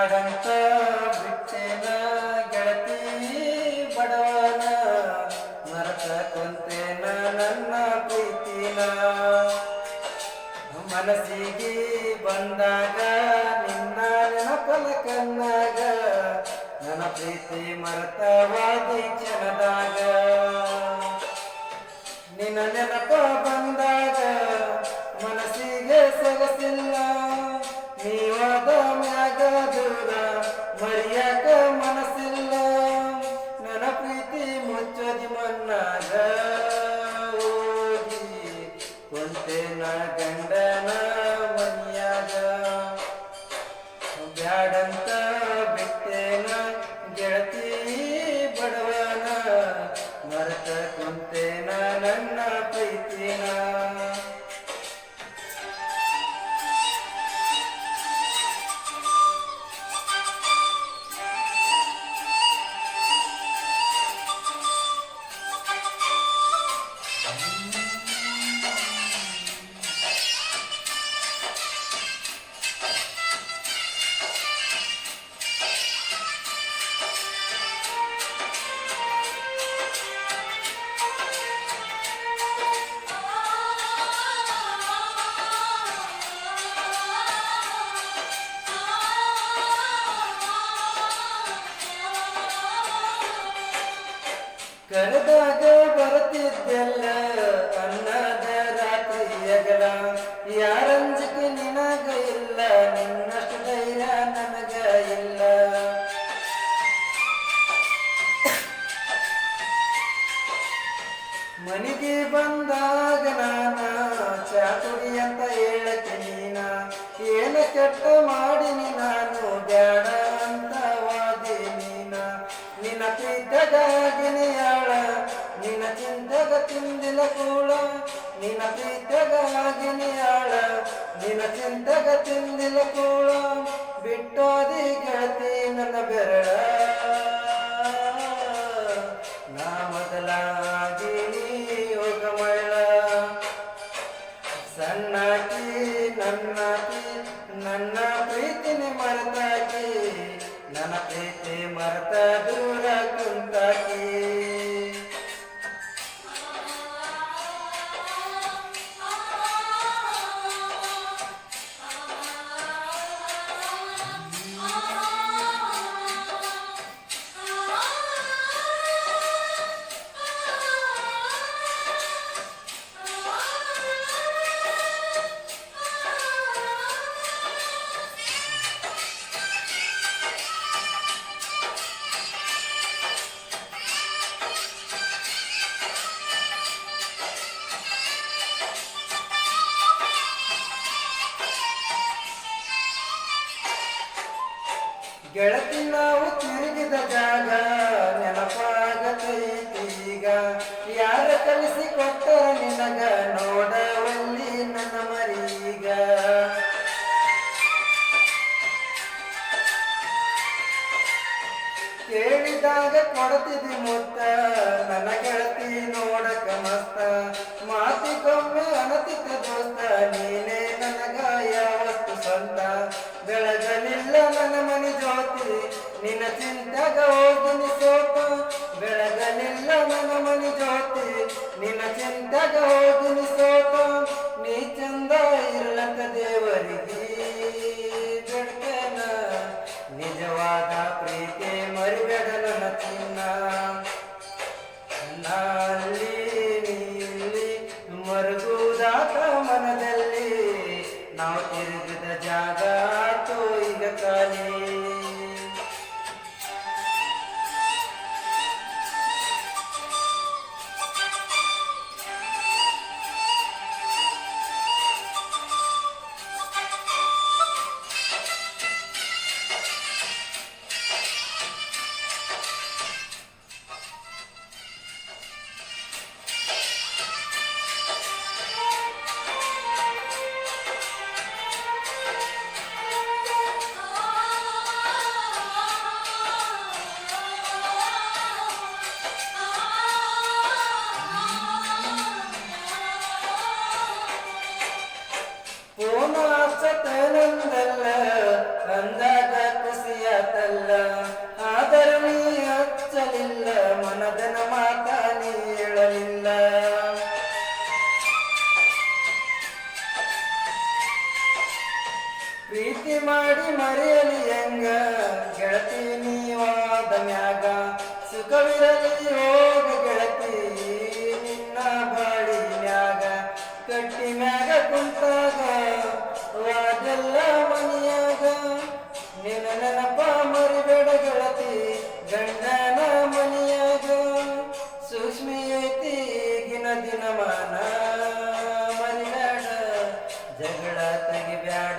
ಬ್ಯಾಡಂತ ಬಿಟ್ಟೆನ ಗೆಳತಿ ಬಡವನ, ಮರತ ಕುಂತೇನ ನನ್ನ ಪ್ರೀತಿನ. ಮನಸ್ಸಿಗೆ ಬಂದಾಗ ನಿನ್ನ ನೆನಪಲ ಕನ್ನಾಗ ನನ್ನ ಪ್ರೀತಿ ಮರತವಾದಿ ಕ್ಷಣದಾಗ ನಿನ್ನ ನೆನಪ கடந்த ಮನೆಗೆ ಬಂದಾಗ ನಾನ ಚಾತುರಿ ಅಂತ ಹೇಳಕ್ಕೆ ನೀನ, ಏನ ಕೆಟ್ಟ ಮಾಡಿನಿ ನಾನು ಬ್ಯಾಡ ಅಂತ ವಾದಿ ನೀನ. ನಿನ್ನ ಪ್ರೀತಗಾಗಿನಿಯಾಳ ನಿನ್ನ ಚಿಂತೆಗ ತಿಂದಿಲ ಕೂಳ. ನಿನ್ನ ಪ್ರೀತಗಾಗಿನಿಯಾಳ ನಿನ್ನ ಚಿಂತೆಗ ತಿಂದಿಲ ಕೂಳ. ಬಿಟ್ಟೋದಿ ಗೆಳತಿ ನನ್ನ ಬೆರಳ ನನ್ನ ಪ್ರೀತಿನಿ ಗೆಳತಿ ನಾವು ತಿರುಗಿದ ಜಾಗ, ನೆನಪಾಗತೈತಿ ಈಗ. ಯಾರ ಕಲಿಸಿಕೊಟ್ಟ ನಿನಗ ನೋಡವಲ್ಲಿ ನನ್ನ ಮರೀಗ. ಕೇಳಿದಾಗ ಕೊಡತಿದಿ ಮುತ್ತ, ನನ್ನ ಗೆಳತಿ ನೋಡಕ ಮಸ್ತ ಮಾತಿಗೊಮ್ಮೆ ಅನತಿತ ದೋಸ್ತ, ನೀನೇ ನನಗ ಯಾವತ್ತು ಸ್ವಂತ. ಬೆಳಗಲಿಲ್ಲ ಚಿಂತೆಗ ಹೋಗಿನಿ ಸೋತು, ಬೆಳಗಲಿಲ್ಲ ನನ್ನ ಮನಿ ಜ್ಯೋತಿ ನಿನ್ನ ಚಿಂತೆಗ ಹೋಗಿನಿ ಸೋಪ ನೀ ಚಂದ ಇರ್ಲಕ್ಕ ದೇವರಿಗೆ. ಬೆಡ್ತೇನ? ನಿಜವಾದ ಪ್ರೀತಿ ಮರಿಬೇಡ ನನ್ನ ಚಿನ್ನ. ನಲ್ಲಿ ನೀಲಿ ಮರುಗುದಾತ ಮನದಲ್ಲಿ. ನಾವು ತಿರುಗಿದ ಜಾಗ ಈಗ ಖಾಲಿ. ಹಚ್ಚತನಂದಲ್ಲ ಅಂದಾಗ ಖುಷಿಯಾತಲ್ಲ ಆದರೂ ನೀ ಹಚ್ಚಲಿಲ್ಲ ಮನದನ ಮಾತ ನೀ ಹೇಳಲಿಲ್ಲ ಪ್ರೀತಿ ಮಾಡಿ ಮರೆಯಲಿ ಹೆಂಗ ಗೆಳತಿ ನೀವಾದ ಮ್ಯಾಗ ಸುಖವಿರಲಿ ವಾದೆಲ್ಲ ಮನೆಯಾಗ ನಿನ್ನ ನೆನಪ ಮರಿಬೇಡ ಗೆಳತಿ ಗಂಡನ ಮನಿಯಾಗ ಸೂಕ್ಷ್ಮಿ ಐತಿ, ಈಗಿನ ದಿನಮಾನ ಮರಿಬೇಡ. ಜಗಳ ತೆಗಿಬ್ಯಾಡ